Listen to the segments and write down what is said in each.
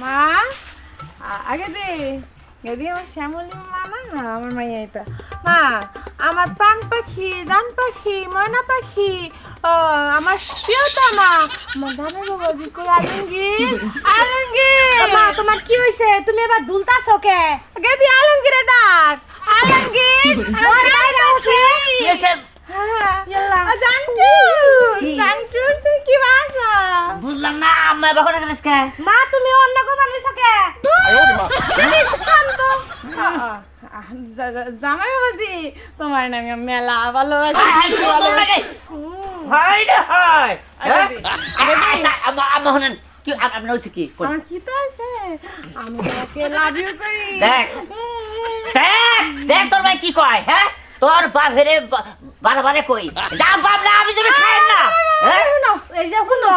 মা আগে দে। যদি আমার শ্যামলি মা না না আমার মাইয়া এটা। মা আমার প্রাণ পাখি জান পাখি ময়না পাখি ও, আমার প্রিয়তা মা। আমার ধানের বাবাজি কই আলমগীর? আলমগীর! মা তোমার কি হইছে? তুমি এবার দুলতাছো কে? গেদি আলমগীরে ডাক। আলমগীর! ওর বাইরে আছে এসে হ্যাঁ ইয়াল্লা। আ, জান্টু কি? জান্টু তুই কি বাসা বুঝলাম না আম্মা বাবা করে কে মা তুমি অন্য কো বানাইছো কে জামাই বাবাজি তোমার নামে মেলা ভালোবাসি কি আপনার হচ্ছে কি? আমার কি তো আছে? আমি তোমাকে লাভ ইউ করি। দেখ। দেখ দেখ তোর ভাই কি কয় হ্যাঁ? তোর বাপ হেরে বারে বারে কই। যা বাপ না আমি তুমি খাই না। হ্যাঁ? এই যে শুনো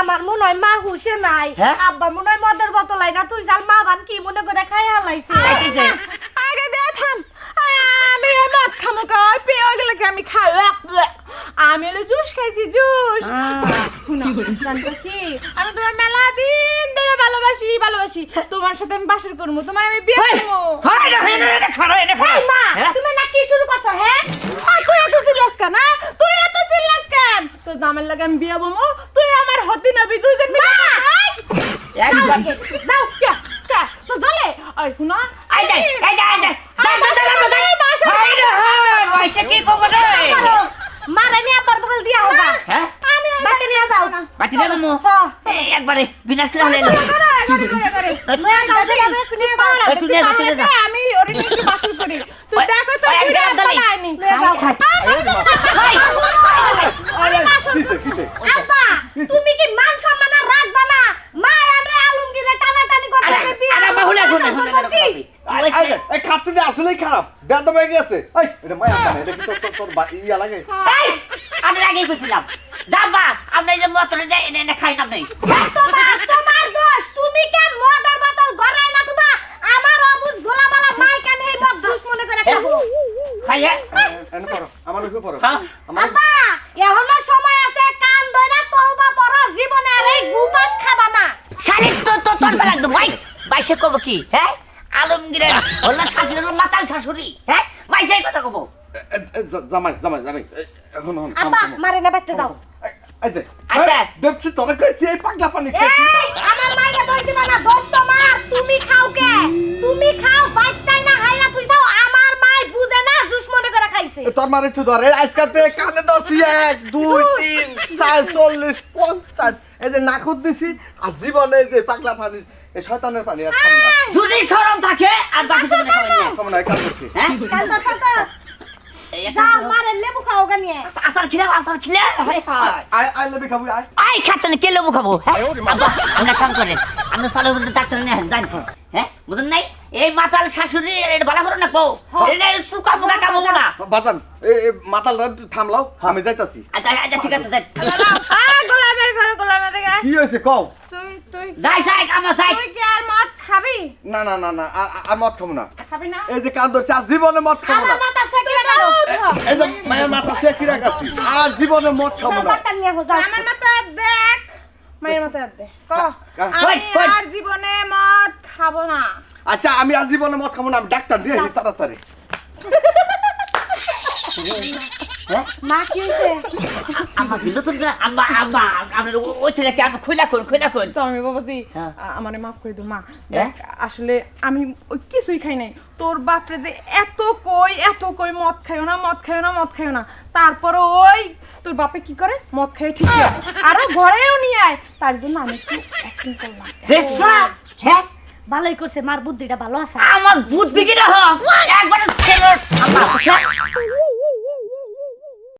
আমার মনে হয় মা হুশে নাই। হ্যাঁ? আব্বা মনে হয় মদের বোতল না তুই জাল মা বান কি মনে করে খাই হালাইছে খাইতেছে। আগে দে থাম আমি এই মদ খামো কই পেয়ে গেলে আমি খাই আমি হলো জুস খাইছি জুস আমি তোমার মেলা দিন ধরে ভালোবাসি ভালোবাসি তোমার সাথে আমি বাসর করব তোমার আমি বিয়ে হাই এটা। মা হ্যাঁ? তুমি না কি শুরু করছ হ্যাঁ আর তুই এত সিরিয়াস কেন হ্যাঁ? তুই এত সিরিয়াস কেন তোর জামার লাগে আমি বিয়ে বমু তুই আমার হতি নবী দুইজন মিলে। যাও কে কে তো জলে ওই শুনো আই যাই, আই যাই, আই যাই। যাই, যাই, যাই, আমরা যাই। হাই রে, হাই, বয়সে কি করব রে? মারে নিয়ে আব্বার বগল দিয়া হোগা হ্যাঁ? আমি আর বাড়ি নিয়ে বাটি দে মামু। হ্যাঁ। এই, একবারে বিনাশ করে হলে আমি। আমি ওর একটু বাসর করি। তুই দেখো তো ওই, এক পুরো গ্রাম দালাই। পালায়নি লয়ে যাও আব্বা তুমি কি মান সম্মান আর রাখবা না মা আমরা আলমগীরে টানাটানি করতে আরে, বিয়ে আরে, আম্মা, হুলে, হুলে, হুলে, হুলে, করছি। হুলে। কি হয়েছে? এই খাচ্ছে যে আসলেই খারাপ বেদম হয়ে গেছে এই এটা মায়া জানে এটা কি তোর তোর তোর বা- ইয়া লাগে এই, আমি আগেই কইছিলাম। যাবা, আমরা এই যে মতরে যাই, এনে এনে খাই না নেই। তোমার তোমার দোষ তুমি কেন মদের বোতল গড়াই না তোমা আমার অবুজ গোলা বালা মাই কেন এই মদ জুস মনে করে খাব খাইয়ে? এনে পড়ো আমার উপরে পড়ো হ্যাঁ? আমার এখনও সময় আছে কান ধইরা তওবা পড়ো জীবনে আর এই গুপাস খাবা না শালিক তো তো তোর বেলা একদম ভাই বাইশে কব কি হ্যাঁ আলমগীরের হল্লা শাশুড়ি মাতাল শাশুড়ি হ্যাঁ? বাইশে কথা কব। জামাই জামাই জামাই এখন আব্বা মারে না বাইতে যাও। আচ্ছা। দেখছি তোরা কইছি এই পাগলা পানি খেয়েছি আমার মাইকে দই দিবা না দোষ তোমার তুমি খাও কে? তুমি খাও বাইতাই না হাইরা তুই যাও আমার মাই বুঝে না জুস মনে করে খাইছে। তোর মার একটু ধরে আজকাতে কানে দর্শি এক দুই তিন চার চল্লিশ পঞ্চাশ এই যে নাকুত দিছি আর জীবনে যে পাগলা পানি এই শয়তানের পানি আর খাব না। যদি সরম থাকে আর বাকি জীবনে খাবেন না। খাব না কাজ করছি। হ্যাঁ? যাও মারে লেবু খাও গা নিয়ে আসার খিলা আসার খিলা হাই হাই আয় আয় লেবি খাবি আয়। আই খাচ্ছেন কে লেবু খাব? হ্যাঁ? আমরা কাম করে। আমরা সালে বলতে ডাক্তার নিয়ে হ্যাঁ? বুঝুন নাই? এই মাতাল শাশুড়ি এটা ভালো করে না বউ? এটা সুকা ফুকা কামো না। বাজান এই এই মাতালটা একটু থামলাও আমি যাইতাছি। আচ্ছা আচ্ছা ঠিক আছে যাই। আ গোলামের ঘরে গোলামের দিকে কি হয়েছে কও? যাই যাই আমার যাই। তুই কি আর মদ খাবি? না না না না আর- আর- আর মদ খাব না। খাবি না? এই যে কান ধরছি আর জীবনে মদ খাব না। আমার মাথা সেকিরা দাও এই যে মায়ের মাথা সে গেছি আর জীবনে মদ খাব না। বাটা নিয়ে হো যাও। আমার মাথা দেখ। মায়ের মাথা দে ক। আমি কই, কই। আর জীবনে মদ খাব না। আচ্ছা আমি আর জীবনে মদ খাব না আমি ডাক্তার দিয়ে তাড়াতাড়ি। মা কি হইছে আমার বিন্দু তুমি আম্মা আম্মা আমরা ওই ছেলেকে আমি খুলা কোন খুলা কোন আমি বাবাজি হ্যাঁ। মাফ করে দিও মা। হ্যাঁ? আসলে আমি কিছুই খাই নাই। তোর বাপরে যে এত কই এত কই মদ খাইও না মদ খাইও না মদ খাইও না। তারপরে ওই তোর বাপে কি করে? মদ খাই ঠিক আরও ঘরেও নিয়ে আয়। তার জন্য আমি একটু অ্যাক্টিং করলাম। দেখছ হ্যাঁ। ভালোই করছে মার বুদ্ধিটা ভালো আছে। আমার বুদ্ধি কিনা হোক একবার ছেলের